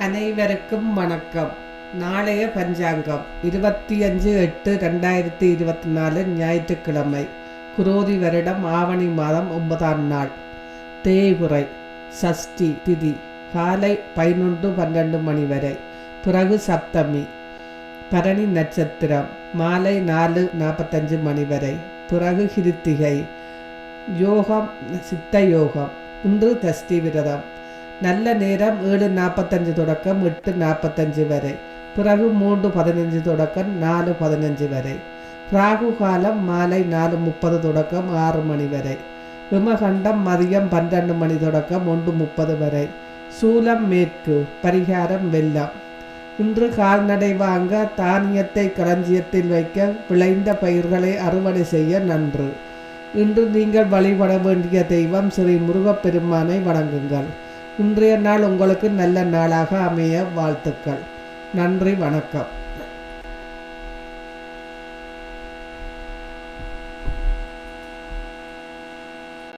அனைவருக்கும் வணக்கம். நாளைய பஞ்சாங்கம். இருபத்தி அஞ்சு எட்டு ரெண்டாயிரத்தி இருபத்தி நாலு ஞாயிற்றுக்கிழமை. குரோதி வருடம் ஆவணி மாதம் ஒன்பதாம் நாள். தேய்புரை சஷ்டி திதி. காலை பதினொன்று பன்னெண்டு மணி வரை. பிறகு சப்தமி. பரணி நட்சத்திரம். மாலை நாலு நாற்பத்தஞ்சு மணி வரை. பிறகு கிருத்திகை யோகம் சித்த யோகம். இன்று தஷ்டி விரதம். நல்ல நேரம் ஏழு நாற்பத்தஞ்சு தொடக்கம் எட்டு நாற்பத்தஞ்சு வரை. பிறகு மூன்று பதினஞ்சு தொடக்கம் நாலு பதினஞ்சு வரை. ராகு காலம் மாலை நாலு முப்பது தொடக்கம் ஆறு மணி வரை. விமகண்டம் மதியம் பன்னெண்டு மணி தொடக்கம் ஒன்று முப்பது வரை. சூலம் மேற்கு பரிகாரம் வெள்ளம். இன்று கால்நடை வாங்க தானியத்தை களஞ்சியத்தில் வைக்க விளைந்த பயிர்களை அறுவடை செய்ய நன்று. இன்று நீங்கள் வழிபட வேண்டிய தெய்வம் ஸ்ரீ முருகப்பெருமானை வணங்குங்கள். இன்றைய நாள் உங்களுக்கு நல்ல நாளாக அமைய வாழ்த்துக்கள். நன்றி வணக்கம்.